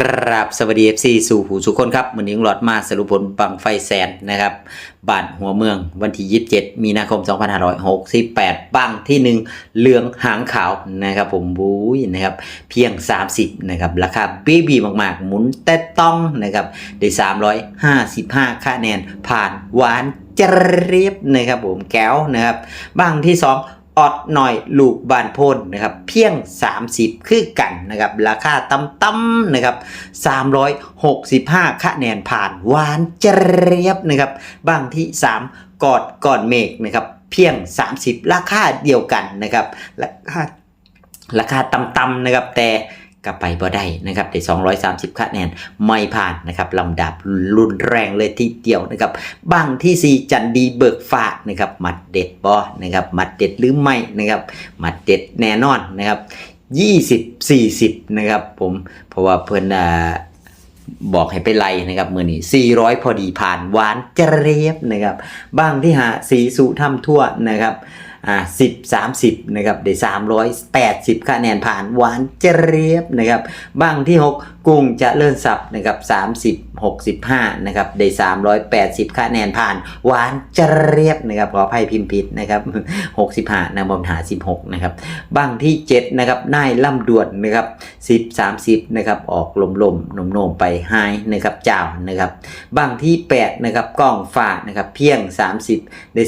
กราบสวัสดี FC สู่หูสุคนครับมือนี้หลอดมาสรุปผลบังไฟแสนนะครับบ้านหัวเมืองวันที่ 27 มีนาคม 2568 บังที่ 1 เหลืองหางขาวนะครับผมบุ้ยนะครับเพียง 30นะครับราคาเบบีมากๆ หมุนแต่ต้องนะครับได้ 355 คะแนนผ่านหวานเจรียบนะครับผมแก้วนะครับบังที่ 2 ออดหน่อยลูกบานโพนนะครับเพียง 30 คือกันนะครับราคาต่ำๆนะครับ365 คะแนนผ่านหวานเจรียบนะครับบางที่ 3 กอดก่อนเมกนะครับเพียง 30 ราคาเดียวกันนะครับราคาราคาต่ำๆนะครับแต่ ก็ไปบ่ได้นะครับได้230คะแนนไม่ผ่านนะครับลำดับรุนแรงเลยทีเดียวนะครับบางที่ 4 จันดีเบิกฝานะครับหมัดเด็ดบอนะครับหมัดเด็ดหรือไม่นะครับหมัดเด็ดแน่นอนนะครับ 20 40 นะครับผมเพราะว่าเพิ่นอ่าบอกให้ไปไล่นะครับมือนี้400 พอดีผ่านหวานเจรียบนะครับบางที่หาสีสุทำทั่วนะครับ อ่า10 30นะครับได้380คะแนนผ่านหวานเจรียบนะครับบางที่6กุ้ กุ้งจะเลื่อนสับนะครับ30 65นะครับได้380 คะแนนผ่าน หวานเจรียบนะครับขออภัยพิมพ์ผิดนะครับ65นะบอมหา 16นะครับบางที่ 7 นะครับนายล่ำด่วนนะครับ10 30นะครับออกลมลมๆนมไปไฮนะครับเจ้านะครับบางที่ 8 นะครับกล้องฝาดนะครับเพียง 30 ได้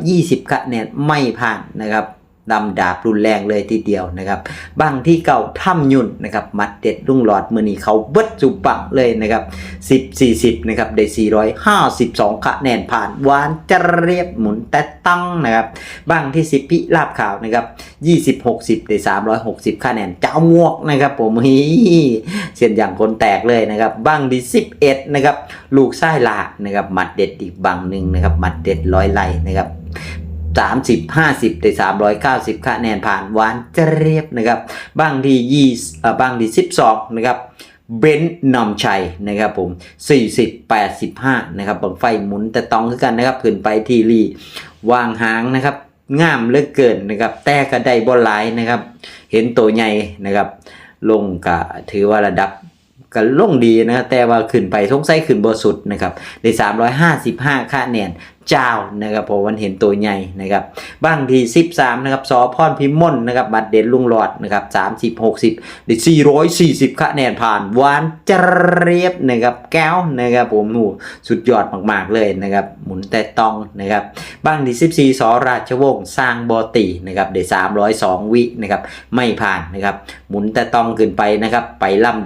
220 คะแนนไม่ผ่านนะครับ ดำดาบรุนแรงเลยทีเดียวนะครับบางที่เก่าถ้ำยุ่นนะครับมัดเด็ดรุ่งหลอดมือนี้เขาเบิดจุบังเลยนะครับ10 40นะครับได้452คะแนนผ่านหวานจะเรียบหมุนแต่ตั้งนะครับบางที่ 10 พิลาบขาวนะครับ20 60ได้360คะแนนเจ้ามวกนะครับผมฮีเสียนอย่างคนแตกเลยนะครับบางที่11นะครับลูกไส้ลานะครับมัดเด็ดอีกบางหนึ่งนะครับมัดเด็ดร้อยไลนะครับ 30 50ได้390 คะแนนผ่านหวานเจรียบนะครับบางทียี่อ่อบางที12 นะครับเบนซ์นำชัยนะครับผม 40 85 นะครับบังไฟหมุนแต่ต้องคือกันนะครับขึ้นไปทีรีวางหางนะครับงามเหลือเกินนะครับ แต่ก็ได้บอลไลน์นะครับ เห็นตัวใหญ่นะครับ ลงก็ถือว่าระดับ ก็ลงดีนะแต่ว่าขึ้นไปสงสัยขึ้นบสุดนะครับได้355คะแนนเจ้านะครับเพราะวันเห็นตัวใหญ่นะครับบางที13นะครับสอพรพิมลนะครับบัตรเด่นลุงหลอดนะครับ30 60ได้440คะแนนผ่านหวานเจรียบนะครับแก้วนะครับผมหนูสุดยอดมากๆเลยนะครับหมุนแต่ต้องนะครับบางที่ 14สอราชวงศ์สร้างบอตีนะครับได้302 วินะครับไม่ผ่านนะครับหมุนแต่ต้องขึ้นไปนะครับไปลำดับ